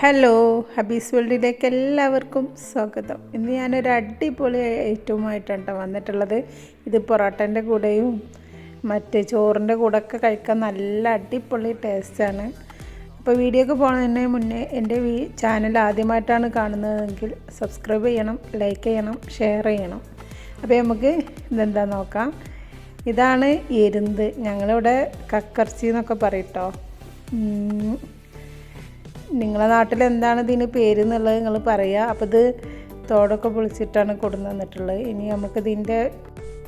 Hello ഹബീസ് വേൾഡിലേക്ക് എല്ലാവർക്കും സ്വാഗതം. ഇന്ന് ഞാനൊരു അടിപൊളി ഐറ്റവുമായിട്ടാണ് വന്നിട്ടുള്ളത്. ഇത് പൊറോട്ടന്റെ കൂടെയും മറ്റ് ചോറിന്റെ കൂടെ ഒക്കെ കഴിക്കാൻ നല്ല അടിപൊളി ടേസ്റ്റാണ് അപ്പോൾ വീഡിയോക്ക് പോകുന്നതിന് മുന്നേ എന്റെ ചാനൽ ആദ്യമായിട്ടാണ് കാണുന്നതെങ്കിൽ സബ്സ്ക്രൈബ് ചെയ്യണം ലൈക്ക് ചെയ്യണം ഷെയർ ചെയ്യണം. അപ്പോൾ നമുക്ക് ഇതെന്താ നോക്കാം. ഇതാണ് എരുന്ത്. ഞങ്ങളിവിടെ കക്കർച്ചി എന്നൊക്കെ പറയട്ടോ നിങ്ങളെ നാട്ടിൽ എന്താണ് ഇതിന് പേര് എന്നുള്ളത് നിങ്ങൾ പറയുക അപ്പോൾ ഇത് തോടൊക്കെ പൊളിച്ചിട്ടാണ് കൊടുന്നു തന്നിട്ടുള്ളത്. ഇനി നമുക്ക് ഇതിന്റെ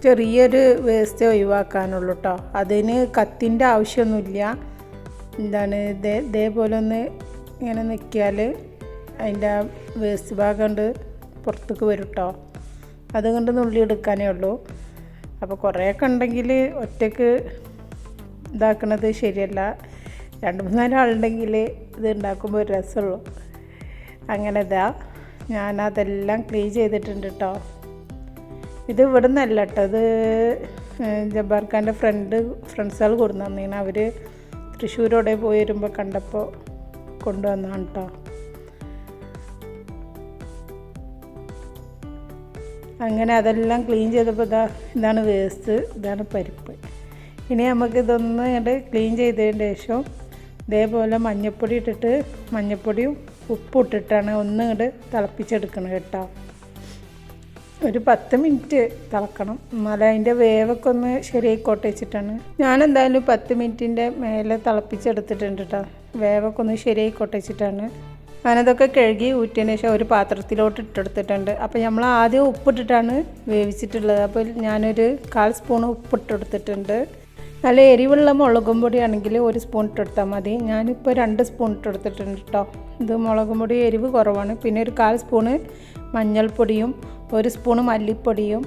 ചെറിയൊരു വേസ്റ്റ് ഒഴിവാക്കാനുള്ളൂ കേട്ടോ അതിന് കത്തിന്റെ ആവശ്യമൊന്നുമില്ല. എന്താണ് ഇതേ ഇതേപോലെ ഒന്ന് ഇങ്ങനെ നിൽക്കിയാൽ അതിന്റെ ആ വേസ്റ്റ് ഭാഗം കൊണ്ട് പുറത്തേക്ക് വരും കേട്ടോ അതുകൊണ്ട് നുള്ളി എടുക്കാനേ ഉള്ളൂ. അപ്പോൾ കുറേയൊക്കെ ഉണ്ടെങ്കിൽ ഒറ്റയ്ക്ക് ഇതാക്കുന്നത് ശരിയല്ല. രണ്ട് മൂന്നാൽ ആളുണ്ടെങ്കിൽ ഇത് ഉണ്ടാക്കുമ്പോൾ ഒരു രസമുള്ളൂ. അങ്ങനെ ഇതാ ഞാനതെല്ലാം ക്ലീൻ ചെയ്തിട്ടുണ്ട് കേട്ടോ ഇത് ഇവിടെ നിന്നല്ല കേട്ടോ ഇത് ജബ്ബാർ ഖാന്റെ ഫ്രണ്ട് ഫ്രണ്ട്സുകൾ കൊടുന്നു തന്നീന്. അവർ തൃശ്ശൂരോടെ പോയി വരുമ്പോൾ കണ്ടപ്പോൾ കൊണ്ടുവന്നാണ് കേട്ടോ അങ്ങനെ അതെല്ലാം ക്ലീൻ ചെയ്തപ്പോൾ ഇതാ ഇതാണ് വേസ്റ്റ് ഇതാണ് പരിപ്പ്. ഇനി നമുക്ക് ഇതൊന്ന് ക്ലീൻ ചെയ്തതിന് ശേഷം ഇതേപോലെ മഞ്ഞൾപ്പൊടി ഇട്ടിട്ട് മഞ്ഞൾപ്പൊടിയും ഉപ്പും ഇട്ടിട്ടാണ് ഒന്ന് ഇങ്ങോട്ട് തിളപ്പിച്ചെടുക്കണം കേട്ടോ. ഒരു പത്ത് മിനിറ്റ് തിളക്കണം. എന്നാലേ അതിന്റെ വേവൊക്കെ ഒന്ന് ശരിയായിക്കോട്ടെ വെച്ചിട്ടാണ്. ഞാൻ എന്തായാലും പത്ത് മിനിറ്റിന്റെ മേലെ തിളപ്പിച്ചെടുത്തിട്ടുണ്ട് കേട്ടോ. വേവൊക്കെ ഒന്ന് ശരിയായിക്കോട്ടെ വെച്ചിട്ടാണ്. ഞാനതൊക്കെ കഴുകി ഊറ്റിയതിന് ശേഷം ഒരു പാത്രത്തിലോട്ട് ഇട്ടെടുത്തിട്ടുണ്ട്. അപ്പോൾ നമ്മൾ ആദ്യം ഉപ്പിട്ടിട്ടാണ് വേവിച്ചിട്ടുള്ളത്. അപ്പോൾ ഞാനൊരു കാൽ സ്പൂൺ ഉപ്പിട്ടെടുത്തിട്ടുണ്ട് നല്ല എരിവുള്ള മുളകും പൊടിയാണെങ്കിൽ ഒരു സ്പൂൺ ഇട്ടെടുത്താൽ മതി. ഞാനിപ്പോൾ രണ്ട് സ്പൂൺ ഇട്ടെടുത്തിട്ടുണ്ട് കേട്ടോ ഇത് മുളകും പൊടി എരിവ് കുറവാണ്. പിന്നെ ഒരു കാൽ സ്പൂണ് മഞ്ഞൾപ്പൊടിയും ഒരു സ്പൂണ് മല്ലിപ്പൊടിയും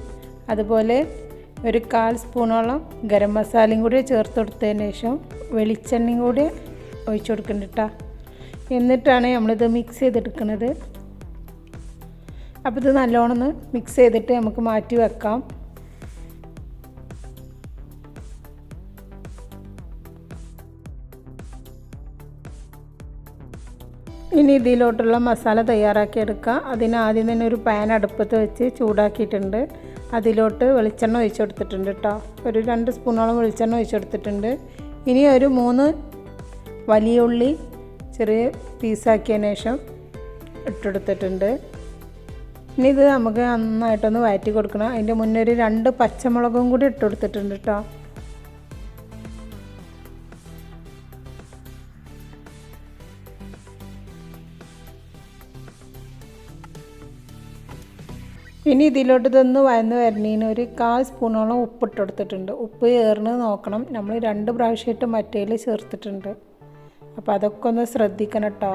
അതുപോലെ ഒരു കാൽ സ്പൂണോളം ഗരം മസാലയും കൂടി ചേർത്ത് കൊടുത്തതിന് ശേഷം വെളിച്ചെണ്ണയും കൂടി ഒഴിച്ചു കൊടുക്കുന്നുണ്ട് കേട്ടോ എന്നിട്ടാണ് നമ്മളിത് മിക്സ് ചെയ്തെടുക്കുന്നത് അപ്പോൾ ഇത് നല്ലോണം മിക്സ് ചെയ്തിട്ട് നമുക്ക് മാറ്റി വെക്കാം. ഇനി ഇതിലോട്ടുള്ള മസാല തയ്യാറാക്കി എടുക്കുക അതിന് ആദ്യം തന്നെ ഒരു പാൻ അടുപ്പത്ത് വെച്ച് ചൂടാക്കിയിട്ടുണ്ട്. അതിലോട്ട് വെളിച്ചെണ്ണ ഒഴിച്ചു കൊടുത്തിട്ടുണ്ട് കേട്ടോ ഒരു രണ്ട് സ്പൂണോളം വെളിച്ചെണ്ണ ഒഴിച്ചു കൊടുത്തിട്ടുണ്ട്. ഇനി ഒരു മൂന്ന് വലിയ ഉള്ളി ചെറിയ പീസാക്കിയതിന് ശേഷം ഇട്ടെടുത്തിട്ടുണ്ട് ഇനി ഇത് നമുക്ക് നന്നായിട്ടൊന്ന് വഴറ്റി കൊടുക്കണം. അതിന്റെ മുന്നേ ഒരു രണ്ട് പച്ചമുളകും കൂടി ഇട്ട് കൊടുത്തിട്ടുണ്ട് കേട്ടോ ഇനി ഇതിലോട്ട് ഇതൊന്ന് വയന്ന് വരണീന് ഒരു കാൽ സ്പൂണോളം ഉപ്പിട്ട് കൊടുത്തിട്ടുണ്ട് ഉപ്പ് ഏറിന് നോക്കണം. നമ്മൾ രണ്ട് പ്രാവശ്യമായിട്ട് മറ്റേൽ ചേർത്തിട്ടുണ്ട്. അപ്പോൾ അതൊക്കെ ഒന്ന് ശ്രദ്ധിക്കണം കേട്ടോ.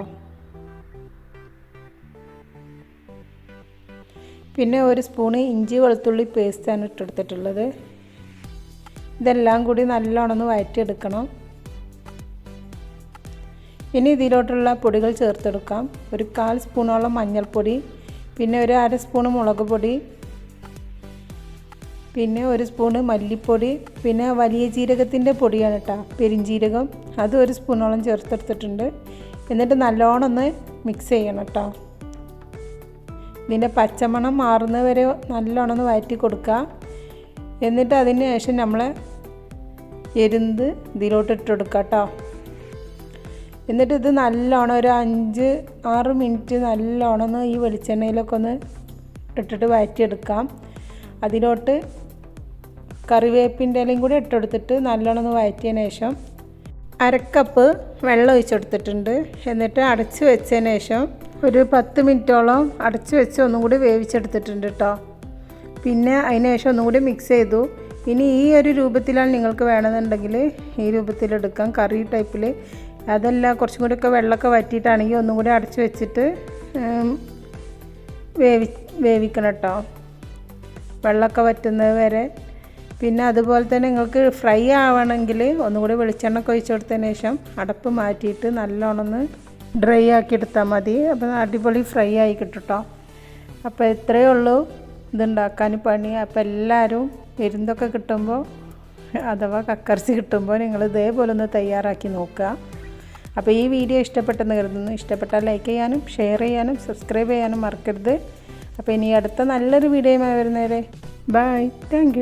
പിന്നെ ഒരു സ്പൂണ് ഇഞ്ചി വെളുത്തുള്ളി പേസ്റ്റാണ് ഇട്ടെടുത്തിട്ടുള്ളത്. ഇതെല്ലാം കൂടി നല്ലോണം ഒന്ന് വഴറ്റിയെടുക്കണം ഇനി ഇതിലോട്ടുള്ള പൊടികൾ ചേർത്തെടുക്കാം. ഒരു കാൽ സ്പൂണോളം മഞ്ഞൾപ്പൊടി പിന്നെ ഒരു അര സ്പൂണ് മുളക് പൊടി. പിന്നെ ഒരു സ്പൂണ് മല്ലിപ്പൊടി. പിന്നെ വലിയ ജീരകത്തിന്റെ പൊടിയാണ് കേട്ടോ പെരിഞ്ജീരകം അത് ഒരു സ്പൂണോളം ചേർത്തെടുത്തിട്ടുണ്ട്. എന്നിട്ട് നല്ലോണം ഒന്ന് മിക്സ് ചെയ്യണം കേട്ടോ ഇതിന്റെ പച്ചമണം മാറുന്നത് വരെ നല്ലോണം ഒന്ന് വഴറ്റി കൊടുക്കുക. എന്നിട്ട് അതിന് ശേഷം നമ്മൾ എരുന്ത് ഇതിലോട്ട് ഇട്ട് കേട്ടോ എന്നിട്ട് ഇത് നല്ലോണം ഒരു അഞ്ച് ആറ് മിനിറ്റ് നല്ലോണം ഒന്ന് ഈ വെളിച്ചെണ്ണയിലൊക്കെ ഒന്ന് ഇട്ടിട്ട് വഴറ്റിയെടുക്കാം അതിലോട്ട് കറിവേപ്പിന്റെ ഇലയും കൂടി ഇട്ടെടുത്തിട്ട് നല്ലോണം ഒന്ന് വഴറ്റിയതിന് ശേഷം അരക്കപ്പ് വെള്ളം ഒഴിച്ചെടുത്തിട്ടുണ്ട്. എന്നിട്ട് അടച്ച് വെച്ചതിന് ശേഷം ഒരു പത്ത് മിനിറ്റോളം അടച്ച് വെച്ച് ഒന്നും കൂടി വേവിച്ചെടുത്തിട്ടുണ്ട് കേട്ടോ പിന്നെ അതിന് ശേഷം ഒന്നും കൂടി മിക്സ് ചെയ്തു. ഇനി ഈ ഒരു രൂപത്തിലാണ് നിങ്ങൾക്ക് വേണമെന്നുണ്ടെങ്കിൽ ഈ രൂപത്തിലെടുക്കാം. കറി ടൈപ്പിൽ അതല്ല കുറച്ചും കൂടിയൊക്കെ വെള്ളമൊക്കെ വറ്റിയിട്ടാണെങ്കിൽ ഒന്നും കൂടി അടച്ചു വെച്ചിട്ട് വേവി വേവിക്കണം കേട്ടോ. വെള്ളമൊക്കെ വറ്റുന്നത് വരെ. പിന്നെ അതുപോലെ തന്നെ നിങ്ങൾക്ക് ഫ്രൈ ആവണമെങ്കിൽ ഒന്നും കൂടി വെളിച്ചെണ്ണ ഒഴിച്ച് കൊടുത്തതിന് ശേഷം അടപ്പ് മാറ്റിയിട്ട് നല്ലോണമെന്ന് ഡ്രൈ ആക്കി എടുത്താൽ മതി. അപ്പോൾ അടിപൊളി ഫ്രൈ ആയി കിട്ടും അപ്പോൾ ഇത്രയേ ഉള്ളൂ ഇതുണ്ടാക്കാൻ പണി. അപ്പോൾ എല്ലാവരും എരുന്തൊക്കെ കിട്ടുമ്പോൾ അഥവാ കക്കർച്ചി കിട്ടുമ്പോൾ നിങ്ങൾ ഇതേപോലെ ഒന്ന് തയ്യാറാക്കി നോക്കുക. അപ്പോൾ ഈ വീഡിയോ ഇഷ്ടപ്പെട്ടെന്ന് കരുതുന്നു. ഇഷ്ടപ്പെട്ടാൽ ലൈക്ക് ചെയ്യാനും ഷെയർ ചെയ്യാനും സബ്സ്ക്രൈബ് ചെയ്യാനും മറക്കരുത്. അപ്പോൾ ഇനി അടുത്ത നല്ലൊരു വീഡിയോയുമായി വരുന്നവരെ ബൈ താങ്ക്